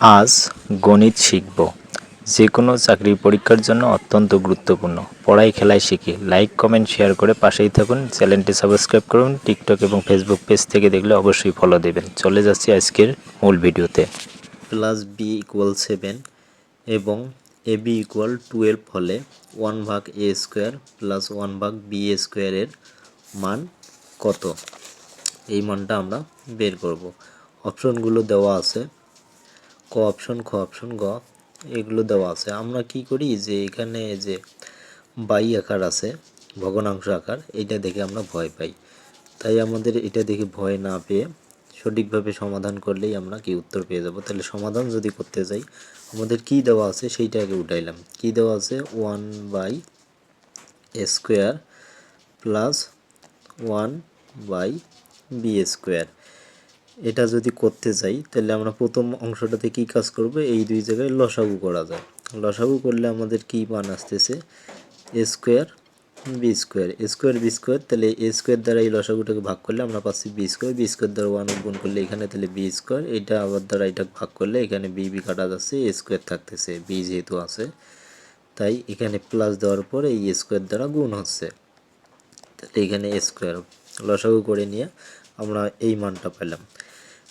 আজ গণিত শিখব। যে কোনো চাকরির পরীক্ষার জন্য অত্যন্ত গুরুত্বপূর্ণ। পড়াই খেলায় শিখি লাইক, কমেন্ট, শেয়ার করে পাশেই থাকুন। চ্যানেলটি সাবস্ক্রাইব করুন, টিকটক এবং ফেসবুক পেজ থেকে দেখলে অবশ্যই ফলো দেবেন। চলে যাচ্ছি আজকের মূল ভিডিওতে। প্লাস বি ইকুয়াল সেভেন এবং এ বি ইকুয়াল টুয়েলভ হলে ওয়ান ভাগ এ স্কোয়ার প্লাস ওয়ান ভাগ বি এ স্কোয়ারের মান কত? এই মানটা আমরা বের করব। অপশনগুলো দেওয়া আছে। ক অপশন, খ অপশন, গ, এগুলো দেওয়া আছে। আমরা কি করি যে এখানে যে বাই আকার আছে, ভগ্নাংশ আকার, এটা দেখে আমরা ভয় পাই। তাই আমাদের এটা দেখে ভয় না পেয়ে সঠিকভাবে সমাধান করলেই আমরা কি উত্তর পেয়ে যাব? তাহলে সমাধান যদি করতে যাই, আমাদের কি দেওয়া আছে সেইটা আগে উঠাইলাম। কি দেওয়া আছে? One by square plus one by B square. এটা যদি করতে যাই, তাহলে আমরা প্রথম অংশটাতে কি কাজ করব? এই দুই জায়গায় লসাগু করা যায়। লসাগু করলে আমাদের কি মান আসতেছে? A square B square. Square, B square, তাহলে এ স্কোয়ার দ্বারা এই লসাগুটাকে ভাগ করলে আমরা পাচ্ছি বি স্কোয়ার। বি স্কোয়ার দ্বারা ওয়ান গুণ করলে এখানে তাহলে বি স্কোয়ার। এটা আবার দ্বারা এটা ভাগ করলে এখানে বি বি কাটা যাচ্ছে, এ স্কোয়ার থাকতেছে, বি যেহেতু আছে। তাই এখানে প্লাস দেওয়ার পর এই স্কোয়ার দ্বারা গুণ হচ্ছে। তাহলে এখানে স্কোয়ার। লসাগু করে নিয়ে আমরা এই মানটা পেলাম।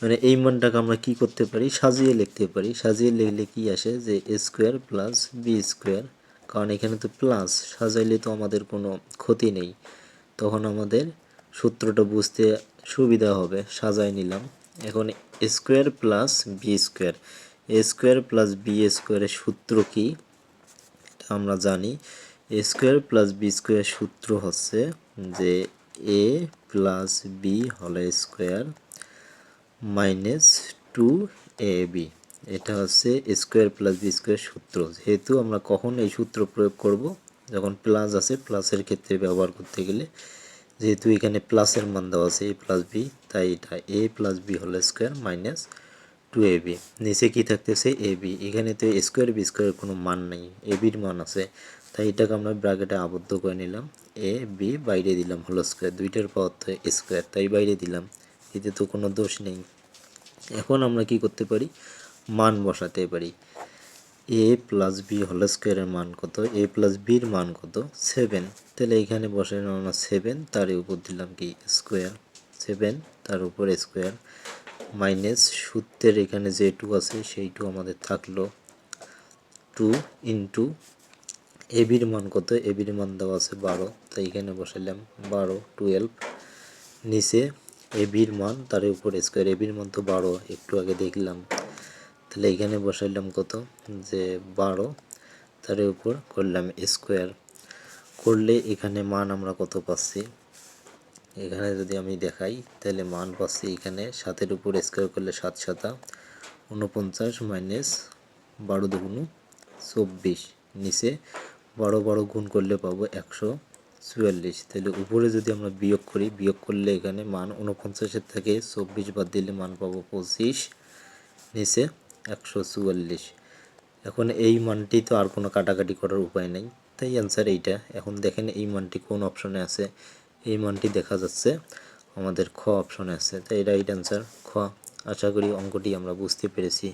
মানে এই মানটাকে আমরা কি করতে পারি? সাজিয়ে লিখতে পারি। সাজিয়ে লিখলে কি আসে? যে A square plus B square কারণ এখানে তো প্লাস সাজাইলে তো আমাদের কোনো ক্ষতি নেই। তখন আমাদের সূত্রটা বুঝতে সুবিধা হবে। সাজাই নিলাম। এখন square plus B square A square plus B স্কোয়ারের সূত্র কি? আমরা জানি। A square plus B square সূত্র হচ্ছে যে এ প্লাস বি হল square minus two A B. এটা হচ্ছে স্কোয়ার প্লাস বি স্কোয়ার সূত্র। যেহেতু আমরা কখন এই সূত্র প্রয়োগ করব? যখন প্লাস আছে, প্লাসের ক্ষেত্রে ব্যবহার করতে গেলে, যেহেতু এখানে প্লাসের মান দেওয়া আছে এ প্লাস বি তাই এটা এ প্লাস বি হল square minus two A B নিচে কী থাকতেছে? এ বি এখানে তো স্কোয়ার বি স্কোয়ারের কোনো মান নেই। এ বির মান আছে। তাই এটাকে আমরা ব্র্যাকেটে আবদ্ধ করে নিলাম। এ বি বাইরে দিলাম হলো স্কোয়ার দুইটার পাওয়ার তো স্কোয়ার তাই বাইরে দিলাম। এতে তো কোনো দোষ নেই। এখন আমরা কি করতে পারি? মান বসাতে পারি। এ প্লাস বি হোল স্কোয়ারের মান কত? এ প্লাস বির মান কত? সেভেন তাহলে এখানে বসে আমরা সেভেন তার উপর দিলাম কি? স্কোয়ার সেভেন তার উপর স্কোয়ার মাইনাস সূত্রের এখানে যে টু আছে সেই টু আমাদের থাকল টু ইন্টু এবির মান কত? এবির মান দেওয়া আছে বারো। তাই এখানে বসাইলাম বারো টুয়েলভ নিচে এবির মান, তার উপর স্কোয়ার এবির মান তো বারো, একটু আগে দেখলাম। তাহলে এখানে বসাইলাম কত? যে বারো, তার উপর করলাম স্কোয়ার করলে এখানে মান আমরা কত পাচ্ছি? এখানে যদি আমি দেখাই, তাহলে মান পাচ্ছি এখানে সাতের উপর স্কোয়ার করলে সাত সাতা উনপঞ্চাশ মাইনাস বারো দুগুণ চব্বিশ। নিচে বড় বড় গুণ করলে পাবো একশো। চুয়াল্লিশ। তাহলে উপরে যদি আমরা বিয়োগ করি, বিয়োগ করলে এখানে মান উনপঞ্চাশের থেকে চব্বিশ বাদ দিলে মান পাবো পঁচিশ, নিচে একশো চুয়াল্লিশ। এখন এই মানটি তো আর কোনো কাটাকাটি করার উপায় নেই। তাই অ্যান্সার এইটা। এখন দেখেন এই মানটি কোন অপশনে আছে? এই মানটি দেখা যাচ্ছে আমাদের খ অপশনে আছে। তাই এইট অ্যান্সার খ। আশা করি অঙ্কটি আমরা বুঝতে পেরেছি।